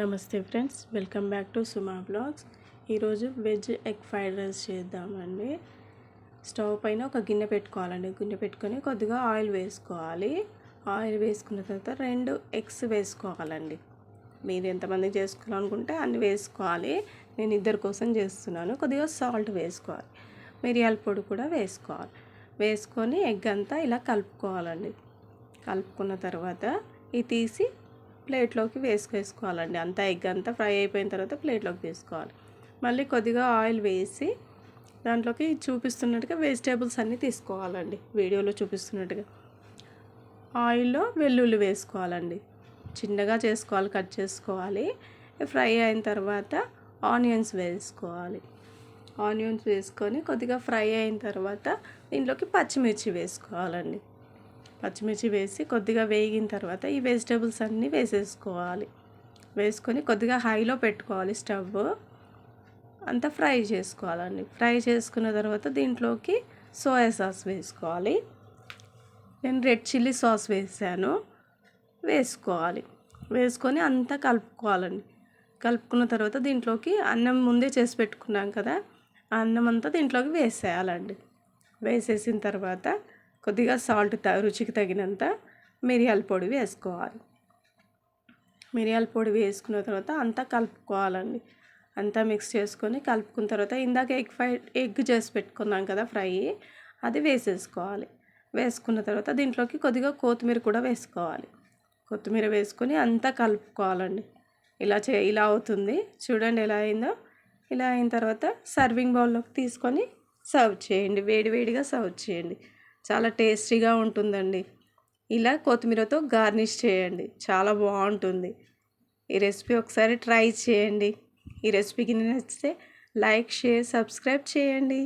నమస్తే friends welcome back to Suma blogs. ఈరోజు veg egg fried rice చేద్దామండి. Stove పైన ఒక గిన్నె పెట్టుకోవాలండి. గిన్నె పెట్టుకొని కొద్దిగా ఆయిల్ వేసుకోవాలి. ఆయిల్ వేసుకున్న తర్వాత రెండు ఎగ్స్ వేసుకోవాలండి. మీరు ఎంతమంది చేసుకోవాలనుకుంటే అన్ని వేసుకోవాలి. నేను ఇద్దరి కోసం చేస్తున్నాను. కొద్దిగా సాల్ట్ వేసుకోవాలి. మిరియాల పొడి కూడా వేసుకోవాలి. వేసుకొని ఎగ్ అంతా ఇలా కలుపుకోవాలండి. కలుపుకున్న తర్వాత ఇది తీసి ప్లేట్లోకి వేసుకేసుకోవాలండి. అంతా ఎగ్ అంతా ఫ్రై అయిపోయిన తర్వాత ప్లేట్లోకి తీసుకోవాలి మళ్ళీ కొద్దిగా ఆయిల్ వేసి దాంట్లోకి చూపిస్తున్నట్టుగా వెజిటేబుల్స్ అన్నీ తీసుకోవాలండి. వీడియోలో చూపిస్తున్నట్టుగా. ఆయిల్లో వెల్లుల్లి వేసుకోవాలండి. చిన్నగా చేసుకోవాలి కట్ చేసుకోవాలి. ఫ్రై అయిన తర్వాత ఆనియన్స్ వేసుకోవాలి. ఆనియన్స్ వేసుకొని కొద్దిగా ఫ్రై అయిన తర్వాత దీంట్లోకి పచ్చిమిర్చి వేసుకోవాలండి. పచ్చిమిర్చి వేసి కొద్దిగా వేగిన తర్వాత ఈ వెజిటేబుల్స్ అన్నీ వేసేసుకోవాలి. వేసుకొని కొద్దిగా హైలో పెట్టుకోవాలి స్టవ్. అంతా ఫ్రై చేసుకోవాలండి. ఫ్రై చేసుకున్న తర్వాత దీంట్లోకి సోయా సాస్ వేసుకోవాలి. నేను రెడ్ చిల్లీ సాస్ వేసాను. వేసుకోవాలి. వేసుకొని అంతా కలుపుకోవాలండి. కలుపుకున్న తర్వాత దీంట్లోకి అన్నం ముందే చేసి పెట్టుకున్నాం కదా అన్నం అంతా దీంట్లోకి వేసేయాలండి. వేసేసిన తర్వాత కొద్దిగా సాల్ట్ త రుచికి తగినంత మిరియాల పొడి వేసుకోవాలి. మిరియాల పొడి వేసుకున్న తర్వాత అంతా కలుపుకోవాలండి. అంతా మిక్స్ చేసుకొని కలుపుకున్న తర్వాత ఇందాక ఎగ్ ఫ్రై ఎగ్ చేసి పెట్టుకున్నాం కదా ఫ్రై అది వేసేసుకోవాలి. వేసుకున్న తర్వాత దీంట్లోకి కొద్దిగా కొత్తిమీర కూడా వేసుకోవాలి. కొత్తిమీర వేసుకొని అంతా కలుపుకోవాలండి. ఇలా చే ఇలా అవుతుంది. చూడండి ఎలా అయిందో. ఇలా అయిన తర్వాత సర్వింగ్ బౌల్లోకి తీసుకొని సర్వ్ చేయండి. వేడివేడిగా సర్వ్ చేయండి. చాలా టేస్టీగా ఉంటుందండి. ఇలా కొత్తిమీరతో గార్నిష్ చేయండి. చాలా బాగుంటుంది. ఈ రెసిపీ ఒకసారి ట్రై చేయండి. ఈ రెసిపీకి నచ్చితే లైక్ షేర్ సబ్స్క్రైబ్ చేయండి.